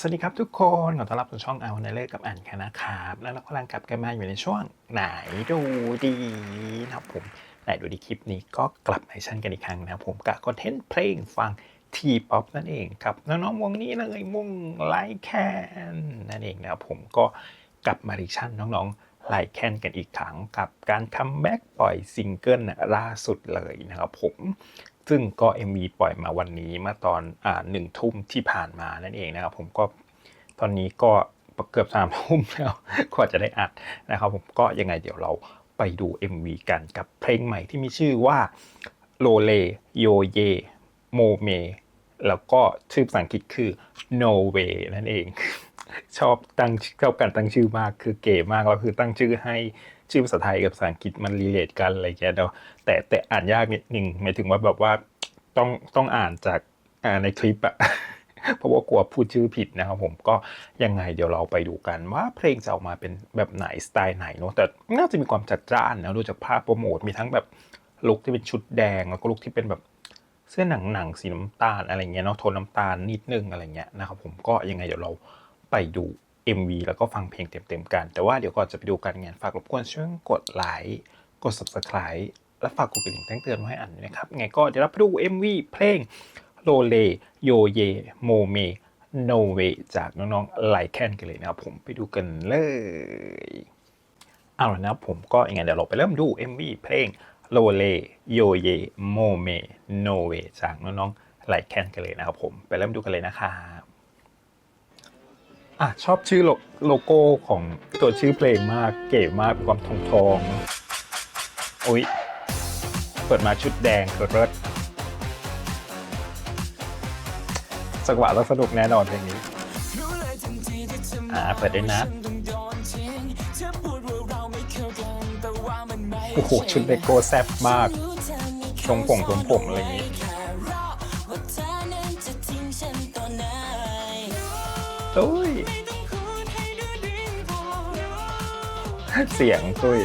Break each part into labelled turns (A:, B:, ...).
A: สวัสดีครับทุกคนขอต้อนรับสู่ช่องเอาในเลิกกับอ่านค่ะนะครับ แล้วเรากำลังกลับกันมาอยู่ในช่วงไหนดูดีนะครับผมไหนดูดีคลิปนี้ก็กลับมาชั่นกันอีกครั้งนะครับผมกับคอนเทนต์เพลงฟังทีป๊อปนั่นเองครับน้องๆวงนี้เลยวงไลแคนนั่นเองนะครับผมก็กลับมาดิชั่นน้องๆไลแคนกันอีกครั้งกับการคัมแบ็กปล่อยซิงเกิลล่าสุดเลยนะครับผม ซึ่งก็ MV ปล่อยมาวันนี้มื่อตอนอ่าหนึ่งทุ่มที่ผ่านมานั่นเองนะครับ ผมก็ตอนนี้ก็เกือบสามทุ่มแล้วกว่าจะได้อัดนะครับ ผมก็ยังไงเดี๋ยวเราไปดู MV กันกับเพลงใหม่ที่มีชื่อว่าโลเลโยเยโมเมแล้วก็ชื่อภาษาอังกฤษคือ No Way นั่นเอง ชอบตั้งชอบการตั้งชื่อมากคือเก๋มากแล้วคือตั้งชื่อให้ ชื่อภาษาไทยกับภาษาอังกฤษมันรีเลทกันอะไรอย่างเงี้ยเนาะแต่แต่อ่านยากนิดนึงหมายถึงว่าแบบว่าต้องต้องอ่านจากอ่าในคลิปอะเพราะว่ากลัวพูดชื่อผิดนะครับผมก็ยังไงเดี๋ยวเราไปดูกันว่าเพลงจะออกมาเป็นแบบไหนสไตล์ไหนเนาะแต่น่าจะมีความจัดจ้านนะดูจากภาพโปรโมทมีทั้งแบบลุคที่เป็นชุดแดงแล้วก็ลุคที่เป็นแบบเสื้อหนังหนังๆสีน้ำตาลอะไรเงี้ยเนาะโทนน้ำตาลนิดนึงอะไรเงี้ยนะครับผมก็ยังไงเดี๋ยวเราไปดู MV แล้วก็ฟังเพลงเต็มๆกัน แต่ว่าเดี๋ยวก่อนจะไปดูกันงานฝากรบกวนช่วยกดไลค์กด Subscribe และฝากกดกระดิ่งแจ้งเตือนไว้ให้อ่านด้วยนะครับ ไงก็เดี๋ยวเราไปดู MV เพลงโลเลโยเยโมเมโนเวจากน้องๆไลแคนกันเลยนะครับผมไปดูกันเลยเอาละนะผมก็ยังไงเดี๋ยวเราไปเริ่มดู MV เพลงโลเลโยเยโมเมโนเวจากน้องๆไลแคนกันเลยนะครับผมไปเริ่มดูกันเลยนะครับ อะชอบชื่อโลโลโก้ของตัวชื่อเพลงมากเก๋มากมีความทองทองๆโอ้ยเปิดมาชุดแดงเริดจังหวะต้องสนุกแน่นอนเพลงนี้อ่าเปิดด้วยนะโอ้โหชุดเลโก้แซ่บมากทรงผมทรงผมอะไรอย่างนี้ ตุ้ยเสียงตุ้ย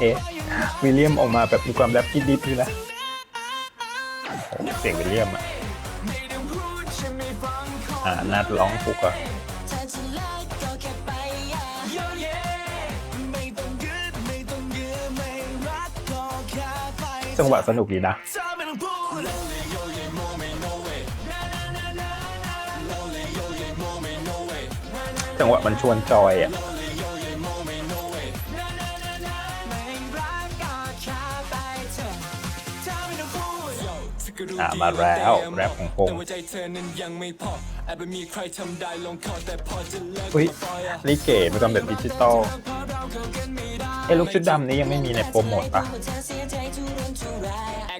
A: เอ๊ะวิลเลียมออกมาแบบมีความแรปดิบๆด้วยนะโอ้โหเสียงวิลเลียมอะอ่านัดร้องปุกอะจังหวะสนุกดีนะ จังหวะมันชวนจอยอะอะมาแล้วแรปของพงษ์อุ้ยนี่เก๋มีความแบบดิจิตอลไอ้ลูกชุดดำนี้ยังไม่มีในโปรโมทปะ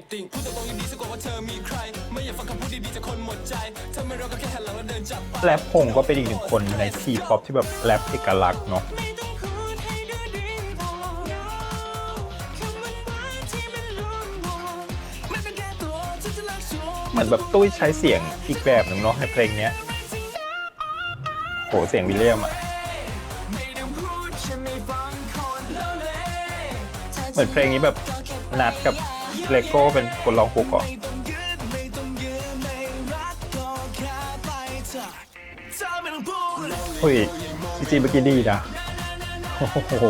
B: acting พูดตรงๆยังดีสักกว่าว่าเธอมีใคร ไม่อยากฟังคำพูดดีๆจากคนหมดใจเธอไม่รักก็แค่หันหลังแล้วเดินจากไป
A: แรปพงก็เป็นอีกหนึ่งคนในทีป๊อปที่แบบแรปเอกลักษณ์เนาะเหมือนแบบตุ้ยใช้เสียงอีกแบบหนึ่งเนาะในเพลงเนี้ยโหเสียงวิลเลียมอะเหมือนเพลงนี้แบบนัดกับ เลโก้เป็นคนร้องปุกก่อนอุ้ยจริงๆเมื่อกี้ดีนะ โอ้โห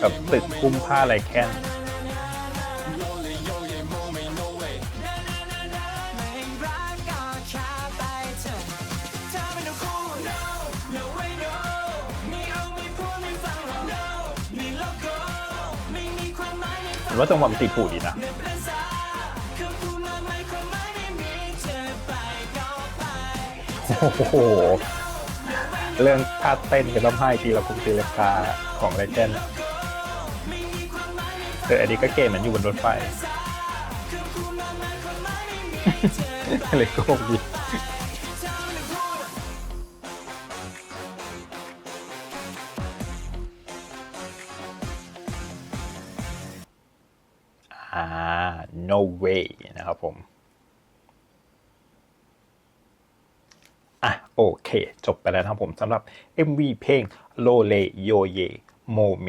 A: แบบตึกคุ้มผ้าอะไรแค่นเห็นว่าจังหวะมันติดผูดีนะ โอ้โห เรื่องท่าเต้นก็ต้องให้ทีละคุกทีละกาของไรเจนอะเอออันนี้ก็เกมเหมือนอยู่บนรถไฟเลยโกงดีอ่า no way นะครับผม อะ โอเค จบไปแล้วนะครับผมสำหรับ MV เพลงโลเลโยเยโมเม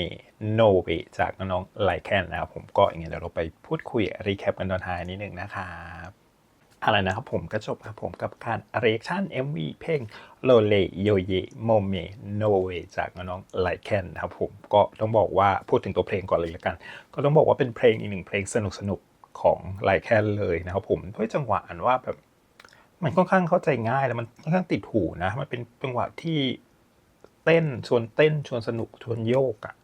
A: โนเวจากน้องๆไลแคนนะครับผมก็อย่างเงี้ยเดี๋ยวเราไปพูดคุยรีแคปกันตอนท้ายนิดนึงนะครับอะไรนะครับผมก็จบครับผมกับการเรียกชั่น MV เพลงโลเลโยเยโมเมโนเวจากน้องไลแคนนะครับผมก็ต้องบอกว่าพูดถึงตัวเพลงก่อนเลยละกัน ก็ต้องบอกว่าเป็นเพลงอีกหนึ่งเพลงสนุกสนุกๆของไลแคนเลยนะครับผมด้วยจังหวะอันว่าแบบ มันค่อนข้างเข้าใจง่ายแล้วมันค่อนข้างติดหูนะ มันเป็นจังหวะที่เต้นชวนเต้นชวนสนุกชวนโยกอะ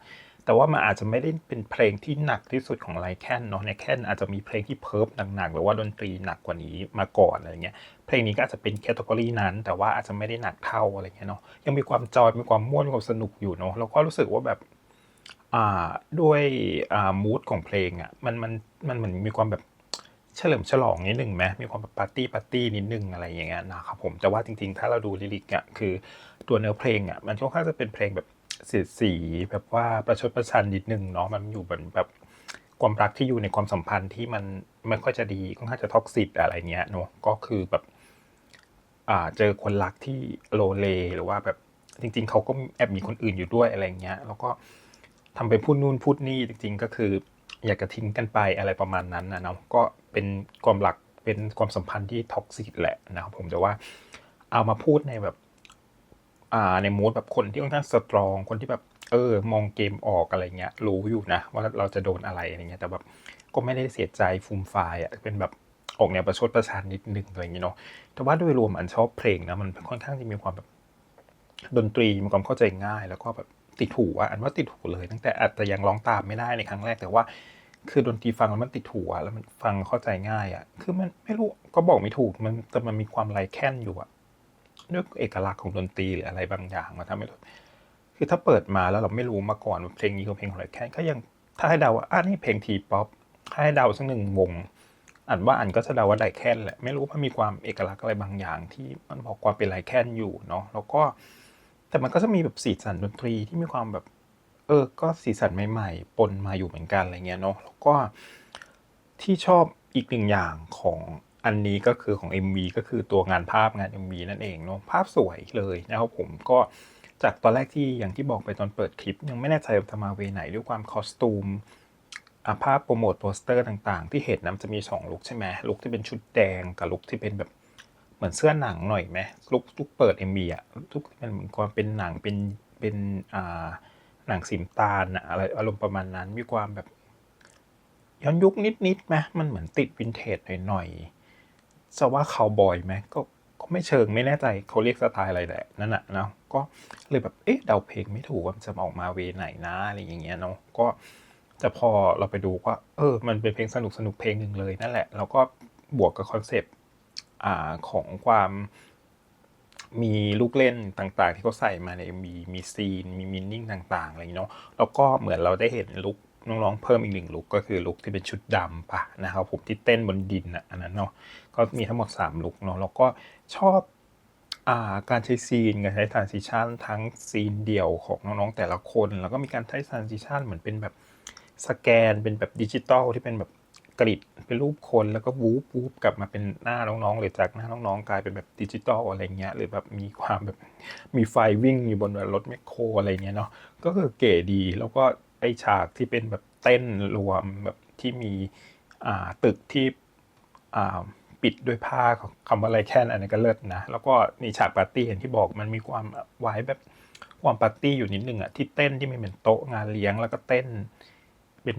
A: แต่ว่ามันอาจจะไม่ได้เป็นเพลงที่หนักที่สุดของไลแคนเนาะในแคนอาจจะมีเพลงที่เพิร์ฟหนักๆหรือว่าดนตรีหนักกว่านี้มาก่อนอะไรเงี้ยเพลงนี้ก็อาจจะเป็นแคตตากรีนั้น แต่ว่าอาจจะไม่ได้หนักเท่าอะไรเงี้ยเนาะยังมีความจอยมีความม่วนมีความสนุกอยู่เนาะแล้วก็รู้สึกว่าแบบอ่าด้วยอ่ามูดของเพลงอะมันมันมันเหมือนมีความแบบ เฉลิมฉลองนิดหนึ่งไหมมีความแบบปาร์ตี้ปาร์ตี้นิดนึงอะไรอย่างเงี้ยนะครับผมแต่ว่าจริงๆ ถ้าเราดูลิลิกอะคือตัวเนื้อเพลงอะมันค่อนข้างจะเป็นเพลงแบบเสียดสีแบบว่าประชดประชันนิดนึงเนาะมันอยู่เหมือนแบบความรักที่อยู่ในความสัมพันธ์ที่มันไม่ค่อยจะดีค่อนข้างจะท็อกซิกอะไรเงี้ยเนาะก็คือแบบอ่าเจอคนรักที่โลเลหรือว่าแบบจริง ๆเขาก็แอบมีคนอื่นอยู่ด้วยอะไรเงี้ย แล้วก็ทำไปพูดนู่นพูดนี่จริง ๆ ก็คือ อยากจะทิ้งกันไปอะไรประมาณนั้นนะเนาะก็เป็นความรักเป็นความสัมพันธ์ที่ท็อกซิกแหละนะครับผมแต่ว่าเอามาพูดในแบบอ่าในมูดแบบคนที่ค่อนข้างสตรองคนที่แบบเออ มองเกมออกอะไรเงี้ย รู้อยู่นะ ว่าเราจะโดนอะไรอะไรเงี้ยแต่แบบก็ไม่ได้เสียใจฟูมไฟายอะเป็นแบบออกแนวประชดประชันนิดนึงอะไรอย่างเงี้ยเนาะแต่ว่าโดยรวมอันชอบเพลงนะมันค่อนข้างที่มีความแบบดนตรีมีความเข้าใจง่าย แล้วก็แบบ ติดหูอะอันว่าติดหูเลย ตั้งแต่อาจจะยังร้องตามไม่ได้ในครั้งแรกแต่ว่า คือดนตรีฟังแล้วมันติดหูอะแล้วมันฟังเข้าใจง่ายอะคือมันไม่รู้ก็บอกไม่ถูกมันแต่มันมีความไลแค้นอยู่อะด้วยเอกลักษณ์ของดนตรีหรืออะไรบางอย่างมาทำให้เราคือถ้าเปิดมาแล้วเราไม่รู้มาก่อนว่าเพลงนี้คือเพลงของไรแค่ก็ยังถ้าให้เดาว่าอะนี่เพลงทีป๊อปถ้าให้เดาสักหนึ่งวงอันว่าอันก็จะเดาว่าไลแค้นแหละไม่รู้ว่ามีความเอกลักษณ์อะไรบางอย่าง ที่มันบอกความเป็นไลแค้นอยู่เนาะแล้วก็ แต่มันก็จะมีแบบสีสันดนตรีที่มีความแบบ เออ ก็สีสันใหม่ๆ ปนมาอยู่เหมือนกันอะไรเงี้ยเนาะแล้วก็ที่ชอบอีกหนึ่งอย่างของอันนี้ก็คือของ MV ก็คือตัวงานภาพงาน MV นั่นเองเนาะภาพสวยเลยนะครับผมก็จากตอนแรกที่อย่างที่บอกไปตอนเปิดคลิป ยังไม่แน่ใจว่าจะมาเวไหนด้วยความคอสตูมอะภาพโปรโมทโปสเตอร์ต่างๆ ที่เห็นนะจะมี 2 ลุคใช่ไหมลุคที่เป็นชุดแดงกับลุคที่เป็นแบบ เหมือนเสื้อหนังหน่อยไหมลุคลุคเปิด MV อะลุคที่เป็นเหมือนความเป็นหนังเป็นเป็นอ่าหนังสีน้ำตาลอะอะไรอารมณ์ประมาณนั้นมีความแบบย้อนยุคนิดๆไหมมันเหมือนติดวินเทจหน่อยๆจะว่าคาวบอยไหมก็ก็ไม่เชิงไม่แน่ใจเขาเรียกสไตล์อะไรแหละนั่นแหะเนาะก็เลยแบบเอ๊ะเดาเพลงไม่ถูกว่ามันจะออกมาเวไหนนะอะไรอย่างเงี้ยเนาะก็แต่พอเราไปดูว่า เออ มันเป็นเพลงสนุกสนุกๆเพลงหนึ่งเลยนั่นแหละ แล้วก็บวกกับคอนเซปต์ อของความมีลูกเล่นต่างๆ ที่เขาใส่มาในมีมีซีน มีมินนิ่งต่างๆอะไรอย่างเนาะแล้วก็เหมือนเราได้เห็นลุกน้องๆเพิ่มอีกหนึ่งลุกก็คือลุกที่เป็นชุดดำปะนะครับผมที่เต้นบนดินอะอันนั้นเนาะก็มีทั้งหมด 3 ลุกเนาะแล้วก็ชอบอาการใช้ซีนการใช้ทรานซิชันทั้งซีนเดี่ยวของน้องๆแต่ละคน แล้วก็มีการใช้ทรานซิชันเหมือนเป็นแบบสแกนเป็นแบบดิจิตอลที่เป็นแบบ กริดเป็นรูปคนแล้วก็วูบวูบกลับมาเป็นหน้าน้องๆหรือจากหน้าน้องๆกลายเป็นแบบดิจิตอลอะไรเงี้ยหรือแบบมีความแบบมีไฟวิ่งอยู่บนรถแมคโครอะไรเงี้ยเนาะก็คือเก๋ดีแล้วก็ไอฉากที่เป็นแบบเต้นรวมแบบที่มีอ่าตึกที่อ่าปิดด้วยผ้าของคำว่าอะไรแค่นอันนี้นก็เลิศนะ แล้วก็มีฉากปาร์ตี้อย่างที่บอกมันมีความไว้แบบความปาร์ตี้อยู่นิดนึงอะที่เต้นที่มันเป็นโต๊ะงานเลี้ยงแล้วก็เต้นเป็น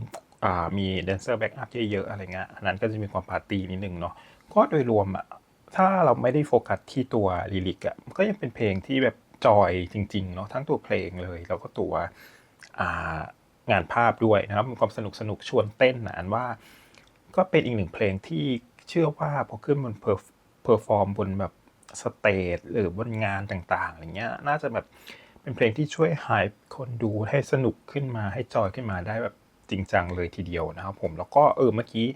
A: มีแดนเซอร์แบ็กอัพเยอะๆอะไรเงี้ยอันนั้นก็จะมีความปาร์ตี้นิดนึงเนาะก็โดยรวมอะถ้าเราไม่ได้โฟกัสที่ตัวลิลิกอะมันก็ยังเป็นเพลงที่แบบจอยจริงๆเนาะทั้งตัวเพลงเลย แล้วก็ตัวางานภาพด้วยนะครับมีความสนุกสนุกชวนเต้นนะอันว่า ก็เป็นอีกหนึ่งเพลงที่เชื่อว่าพอขึ้นบนเพอร์ฟอร์มบนแบบสเตจหรือบนงานต่างๆอะไรเงี้ยน่าจะแบบเป็นเพลงที่ช่วยหายคนดูให้สนุกขึ้นมาให้จอยขึ้นมาได้แบบ จริงจังเลยทีเดียวนะครับผมแล้วก็เออเมื่อกี้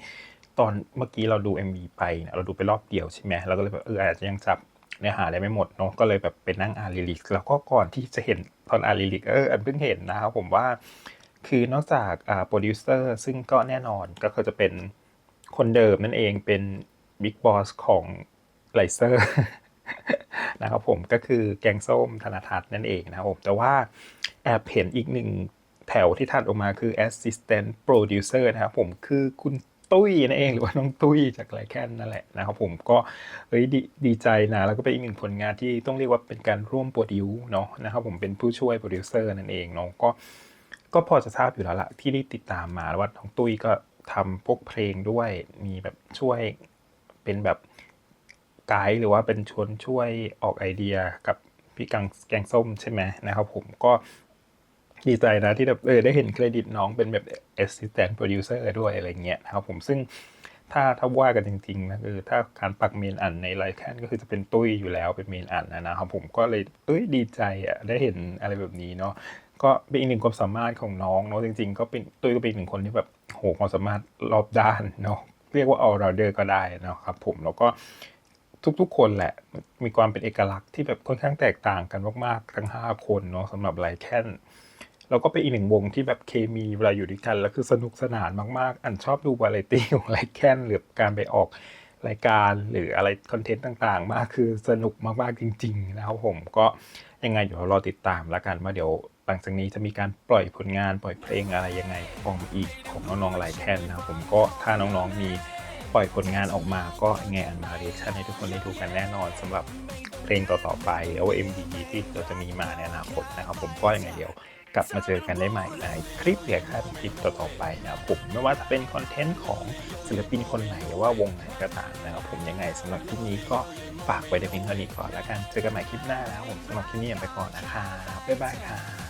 A: ตอนเมื่อกี้เราดู MV ไปเนี่ยเราดูไปรอบเดียวใช่ไหมเราก็เลยแบบเอออาจจะยังจับเนื้อหาได้ไม่หมดเนาะก็เลยแบบไปนั่งอานลิลิกแล้วก็ก่อนที่จะเห็นตอนอานลิลิกเอออันเพิ่งเห็นนะครับผมว่า คือนอกจากอ่าโปรดิวเซอร์ซึ่งก็แน่นอนก็คือจะเป็นคนเดิมนั่นเองเป็นบิ๊กบอสของไลเซอร์นะครับผมก็คือแกงส้มธนทัศน์นั่นเองนะครับผมแต่ว่าแอบเห็นอีกหนึ่ง ถวที่ถัดออกมาคือ Assistant Producer นะครับผมคือคุณตุ้ยนั่นเองหรือว่าน้องตุ้ยจากไลแคนนั่นแหละนะครับผมก็เอ้ยดีดีใจนะแล้วก็เป็นอีกหนึ่งผลงานที่ต้องเรียกว่าเป็นการร่วมโปรดิวเนาะนะครับผมเป็นผู้ช่วยโปรดิวเซอร์นั่นเองเนาะก็ก็พอจะทราบอยู่แล้วละที่ได้ติดตามมาว่าน้องตุ้ยก็ทำพวกเพลงด้วยมีแบบช่วยเป็นแบบไกด์หรือว่าเป็นชวนช่วยออกไอเดียกับพี่กังแกงส้มใช่ไหมนะครับผมก็ ดีใจนะที่แบบเออได้เห็นเครดิตน้องเป็นแบบ assistant producer ด้วยอะไรเงี้ยนะครับผมซึ่งถ้าถ้าว่ากันจริงๆนะคือถ้าการปักเมนอันในไลแคนก็คือจะเป็นตุ้ยอยู่แล้วเป็นเมนอันนะนะครับผมก็เลยเอ้ยดีใจอะได้เห็นอะไรแบบนี้เนาะก็เป็นอีกหนึ่งความสามารถของน้องเนาะจริง ๆ ก็เป็นตุ้ยก็เป็นอีกหนึ่งคนที่แบบโหความสามารถรอบด้านเนาะเรียกว่า all rounder ก็ได้นะครับผมแล้วก็ทุกๆ คนแหละมีความเป็นเอกลักษณ์ที่แบบค่อนข้างแตกต่างกันมากๆ ทั้ง 5 คนเนาะสำหรับไลแคน แล้วก็เป็นอีกหนึ่งวงที่แบบเคมีเวลาอยู่ด้วยกัน แล้วคือสนุกสนานมาก ๆ อันชอบดูวาไรตี้ของไลแคนหรือการไปออกรายการหรืออะไรคอนเทนต์ต่าง ๆ มากคือสนุกมาก ๆ จริง ๆ นะครับผมก็ยังไงเดี๋ยวรอติดตามแล้วกันว่าเดี๋ยวหลังจากนี้จะมีการปล่อยผลงานปล่อยเพลงอะไรยังไงออกอีกของน้องๆไลแคนนะครับผมก็ถ้าน้องๆมีปล่อยผลงานออกมาก็ยังไงอันมาเรียชั่นให้ทุกคนได้ดูกันแน่นอนสำหรับเพลงต่อๆไปแล้ว MV ที่เราจะมีมาในอนาคตนะครับผมก็ยังไงเดี๋ยว กลับมาเจอกันได้ใหม่ในคลิปเรียครับคลิปต่อๆไปนะครับผมไม่ว่าจะเป็นคอนเทนต์ของศิลปินคนไหนหรือว่าวงไหนก็ตามนะครับผมยังไงสำหรับคลิปนี้ก็ฝากไว้ในเพียงเท่านี้ก่อนแล้วกันเจอกันใหม่คลิปหน้าแล้วผมสำหรับคลิปนี้ไปก่อนนะครับบ๊ายบายครับ